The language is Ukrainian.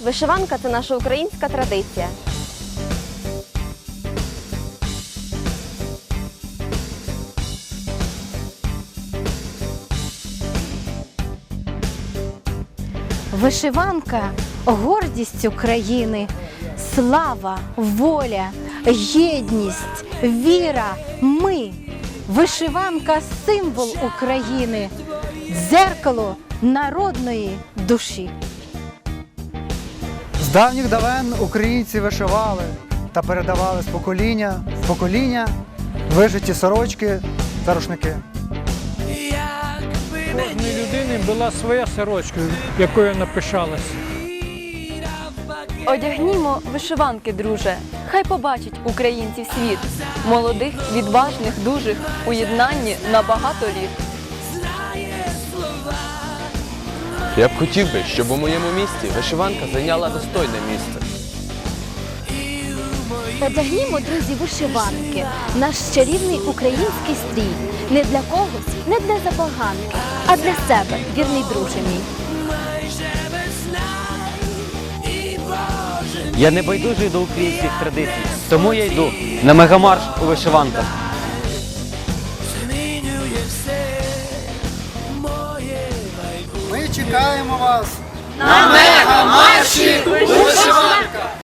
Вишиванка це наша українська традиція. Вишиванка гордість України, слава, воля, єдність, віра, ми. Вишиванка символ України, дзеркало народної душі. Давніх давен українці вишивали та передавали з покоління в покоління вишиті сорочки та рушники. кожної людини була своя сорочка, якою напишалась. Одягнімо вишиванки, друже. Хай побачить українців світ. Молодих, відважних, дужих у єднанні на багато літ. Я б хотів би, щоб у моєму місті вишиванка зайняла достойне місце. Одягнімо, друзі, вишиванки, наш чарівний український стрій. Не для когось, не для забаганки, а для себе, вірний друже мій. Я не байдужий до українських традицій, тому я йду на мегамарш у вишиванках. Чекаємо вас! На мега!